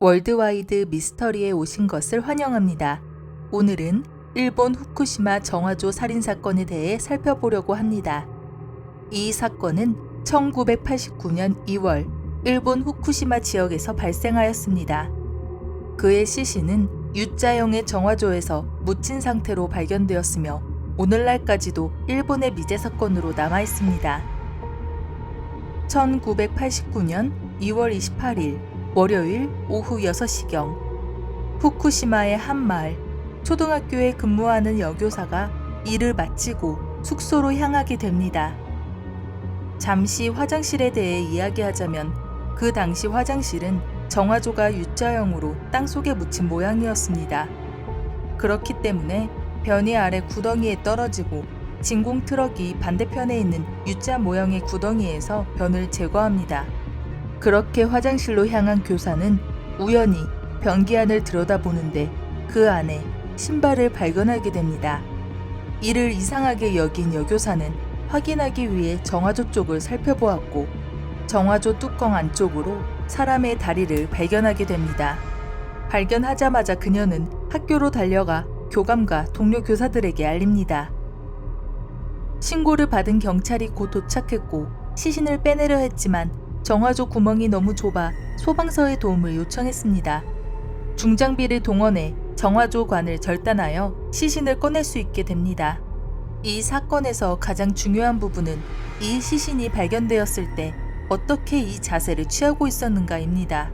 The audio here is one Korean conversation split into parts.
월드와이드 미스터리에 오신 것을 환영합니다. 오늘은 일본 후쿠시마 정화조 살인 사건에 대해 살펴보려고 합니다. 이 사건은 1989년 2월 일본 후쿠시마 지역에서 발생하였습니다. 그의 시신은 U자형의 정화조에서 묻힌 상태로 발견되었으며 오늘날까지도 일본의 미제 사건으로 남아 있습니다. 1989년 2월 28일 월요일 오후 6시경 후쿠시마의 한 마을 초등학교에 근무하는 여교사가 일을 마치고 숙소로 향하게 됩니다. 잠시 화장실에 대해 이야기하자면 그 당시 화장실은 정화조가 U자형으로 땅속에 묻힌 모양이었습니다. 그렇기 때문에 변이 아래 구덩이에 떨어지고 진공 트럭이 반대편에 있는 U자 모형의 구덩이에서 변을 제거합니다. 그렇게 화장실로 향한 교사는 우연히 변기 안을 들여다보는데 그 안에 신발을 발견하게 됩니다. 이를 이상하게 여긴 여교사는 확인하기 위해 정화조 쪽을 살펴보았고 정화조 뚜껑 안쪽으로 사람의 다리를 발견하게 됩니다. 발견하자마자 그녀는 학교로 달려가 교감과 동료 교사들에게 알립니다. 신고를 받은 경찰이 곧 도착했고 시신을 빼내려 했지만 정화조 구멍이 너무 좁아 소방서의 도움을 요청했습니다. 중장비를 동원해 정화조 관을 절단하여 시신을 꺼낼 수 있게 됩니다. 이 사건에서 가장 중요한 부분은 이 시신이 발견되었을 때 어떻게 이 자세를 취하고 있었는가입니다.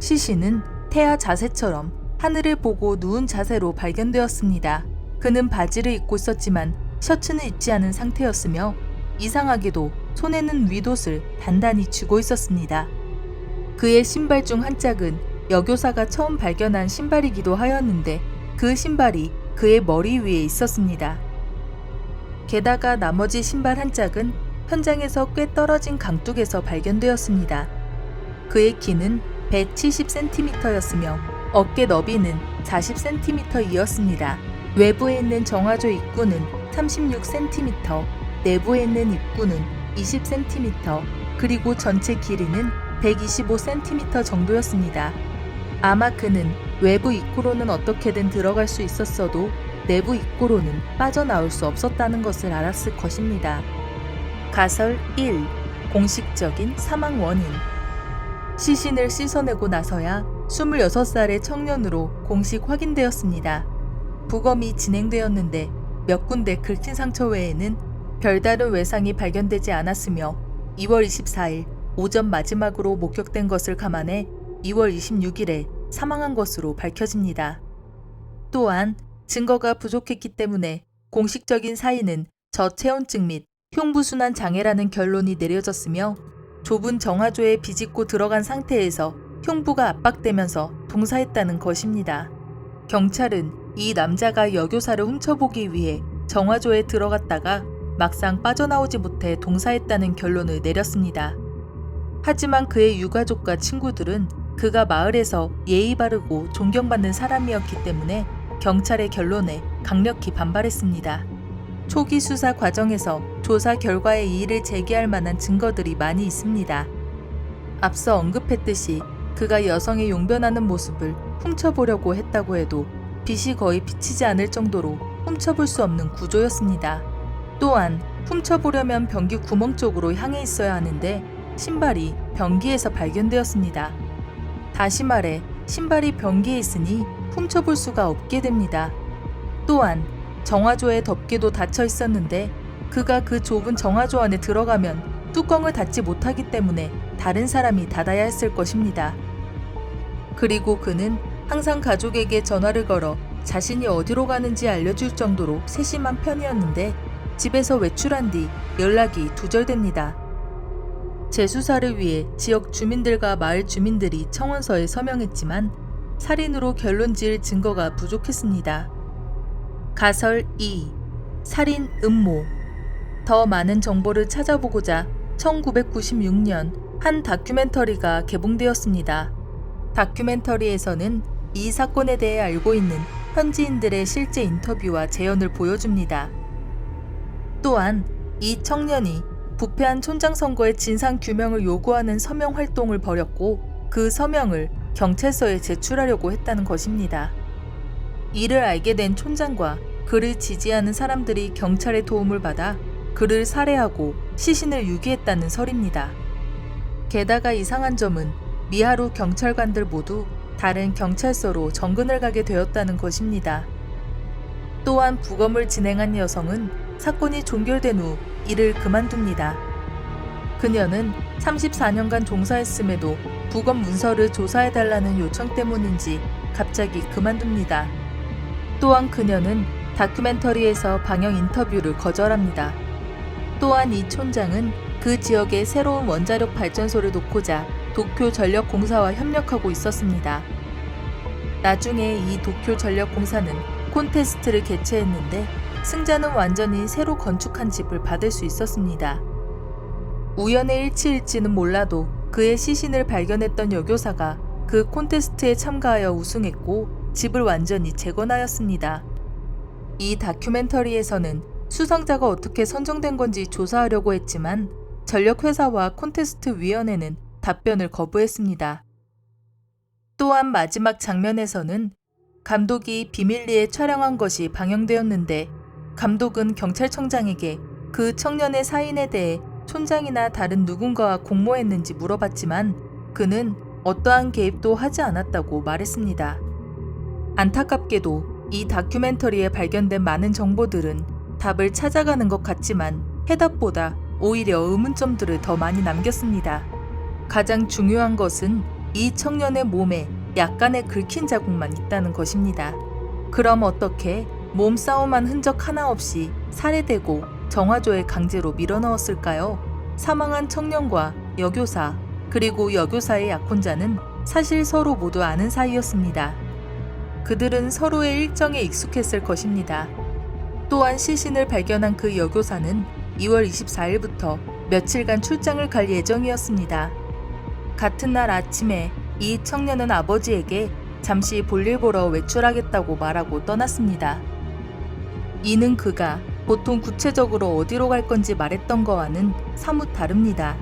시신은 태아 자세처럼 하늘을 보고 누운 자세로 발견되었습니다. 그는 바지를 입고 있었지만 셔츠는 입지 않은 상태였으며 이상하게도 손에는 윗옷을 단단히 쥐고 있었습니다. 그의 신발 중 한 짝은 여교사가 처음 발견한 신발이기도 하였는데 그 신발이 그의 머리 위에 있었습니다. 게다가 나머지 신발 한 짝은 현장에서 꽤 떨어진 강둑에서 발견되었습니다. 그의 키는 170cm였으며 어깨 너비는 40cm이었습니다. 외부에 있는 정화조 입구는 36cm, 내부에 있는 입구는 20cm, 그리고 전체 길이는 125cm 정도였습니다. 아마 그는 외부 입구로는 어떻게든 들어갈 수 있었어도 내부 입구로는 빠져나올 수 없었다는 것을 알았을 것입니다. 가설 1. 공식적인 사망 원인 시신을 씻어내고 나서야 26살의 청년으로 공식 확인되었습니다. 부검이 진행되었는데 몇 군데 긁힌 상처 외에는 별다른 외상이 발견되지 않았으며 2월 24일 오전 마지막으로 목격된 것을 감안해 2월 26일에 사망한 것으로 밝혀집니다. 또한 증거가 부족했기 때문에 공식적인 사인은 저체온증 및 흉부순환 장애라는 결론이 내려졌으며 좁은 정화조에 비집고 들어간 상태에서 흉부가 압박되면서 동사했다는 것입니다. 경찰은 이 남자가 여교사를 훔쳐보기 위해 정화조에 들어갔다가 막상 빠져나오지 못해 동사했다는 결론을 내렸습니다. 하지만 그의 유가족과 친구들은 그가 마을에서 예의 바르고 존경받는 사람이었기 때문에 경찰의 결론에 강력히 반발했습니다. 초기 수사 과정에서 조사 결과에 이의를 제기할 만한 증거들이 많이 있습니다. 앞서 언급했듯이 그가 여성의 용변하는 모습을 훔쳐보려고 했다고 해도 빛이 거의 비치지 않을 정도로 훔쳐볼 수 없는 구조였습니다. 또한 훔쳐보려면 변기 구멍 쪽으로 향해 있어야 하는데 신발이 변기에서 발견되었습니다. 다시 말해 신발이 변기에 있으니 훔쳐볼 수가 없게 됩니다. 또한 정화조에 덮개도 닫혀 있었는데 그가 그 좁은 정화조 안에 들어가면 뚜껑을 닫지 못하기 때문에 다른 사람이 닫아야 했을 것입니다. 그리고 그는 항상 가족에게 전화를 걸어 자신이 어디로 가는지 알려줄 정도로 세심한 편이었는데 집에서 외출한 뒤 연락이 두절됩니다. 재수사를 위해 지역 주민들과 마을 주민들이 청원서에 서명했지만 살인으로 결론 지을 증거가 부족했습니다. 가설 2. 살인 음모. 더 많은 정보를 찾아보고자 1996년 한 다큐멘터리가 개봉되었습니다. 다큐멘터리에서는 이 사건에 대해 알고 있는 현지인들의 실제 인터뷰와 재연을 보여줍니다. 또한 이 청년이 부패한 촌장 선거의 진상 규명을 요구하는 서명 활동을 벌였고 그 서명을 경찰서에 제출하려고 했다는 것입니다. 이를 알게 된 촌장과 그를 지지하는 사람들이 경찰의 도움을 받아 그를 살해하고 시신을 유기했다는 설입니다. 게다가 이상한 점은 미하루 경찰관들 모두 다른 경찰서로 정근을 가게 되었다는 것입니다. 또한 부검을 진행한 여성은 사건이 종결된 후 일을 그만둡니다. 그녀는 34년간 종사했음에도 부검 문서를 조사해달라는 요청 때문인지 갑자기 그만둡니다. 또한 그녀는 다큐멘터리에서 방영 인터뷰를 거절합니다. 또한 이 촌장은 그 지역에 새로운 원자력 발전소를 놓고자 도쿄 전력공사와 협력하고 있었습니다. 나중에 이 도쿄 전력공사는 콘테스트를 개최했는데 승자는 완전히 새로 건축한 집을 받을 수 있었습니다. 우연의 일치일지는 몰라도 그의 시신을 발견했던 여교사가 그 콘테스트에 참가하여 우승했고 집을 완전히 재건하였습니다. 이 다큐멘터리에서는 수상자가 어떻게 선정된 건지 조사하려고 했지만 전력회사와 콘테스트 위원회는 답변을 거부했습니다. 또한 마지막 장면에서는 감독이 비밀리에 촬영한 것이 방영되었는데 감독은 경찰청장에게 그 청년의 사인에 대해 촌장이나 다른 누군가와 공모했는지 물어봤지만 그는 어떠한 개입도 하지 않았다고 말했습니다. 안타깝게도 이 다큐멘터리에 발견된 많은 정보들은 답을 찾아가는 것 같지만 해답보다 오히려 의문점들을 더 많이 남겼습니다. 가장 중요한 것은 이 청년의 몸에 약간의 긁힌 자국만 있다는 것입니다. 그럼 어떻게 몸싸움한 흔적 하나 없이 살해되고 정화조에 강제로 밀어넣었을까요? 사망한 청년과 여교사 그리고 여교사의 약혼자는 사실 서로 모두 아는 사이였습니다. 그들은 서로의 일정에 익숙했을 것입니다. 또한 시신을 발견한 그 여교사는 2월 24일부터 며칠간 출장을 갈 예정이었습니다. 같은 날 아침에 이 청년은 아버지에게 잠시 볼일 보러 외출하겠다고 말하고 떠났습니다. 이는 그가 보통 구체적으로 어디로 갈 건지 말했던 거와는 사뭇 다릅니다.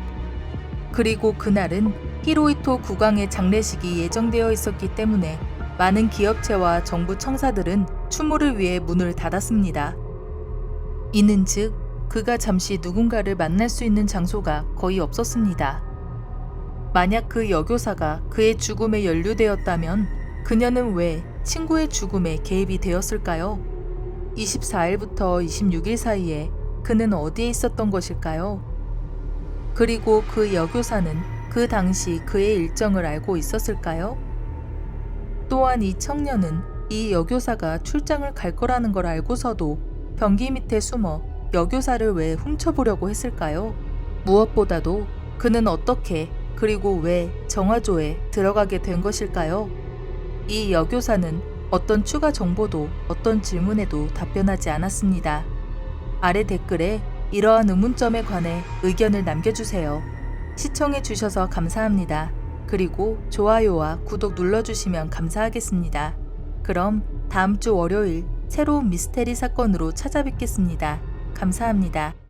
그리고 그날은 히로이토 국왕의 장례식이 예정되어 있었기 때문에 많은 기업체와 정부 청사들은 추모를 위해 문을 닫았습니다. 이는 즉, 그가 잠시 누군가를 만날 수 있는 장소가 거의 없었습니다. 만약 그 여교사가 그의 죽음에 연루되었다면 그녀는 왜 친구의 죽음에 개입이 되었을까요? 24일부터 26일 사이에 그는 어디에 있었던 것일까요? 그리고 그 여교사는 그 당시 그의 일정을 알고 있었을까요? 또한 이 청년은 이 여교사가 출장을 갈 거라는 걸 알고서도 변기 밑에 숨어 여교사를 왜 훔쳐보려고 했을까요? 무엇보다도 그는 어떻게 그리고 왜 정화조에 들어가게 된 것일까요? 이 여교사는 어떤 추가 정보도 어떤 질문에도 답변하지 않았습니다. 아래 댓글에 이러한 의문점에 관해 의견을 남겨주세요. 시청해 주셔서 감사합니다. 그리고 좋아요와 구독 눌러주시면 감사하겠습니다. 그럼 다음 주 월요일 새로운 미스테리 사건으로 찾아뵙겠습니다. 감사합니다.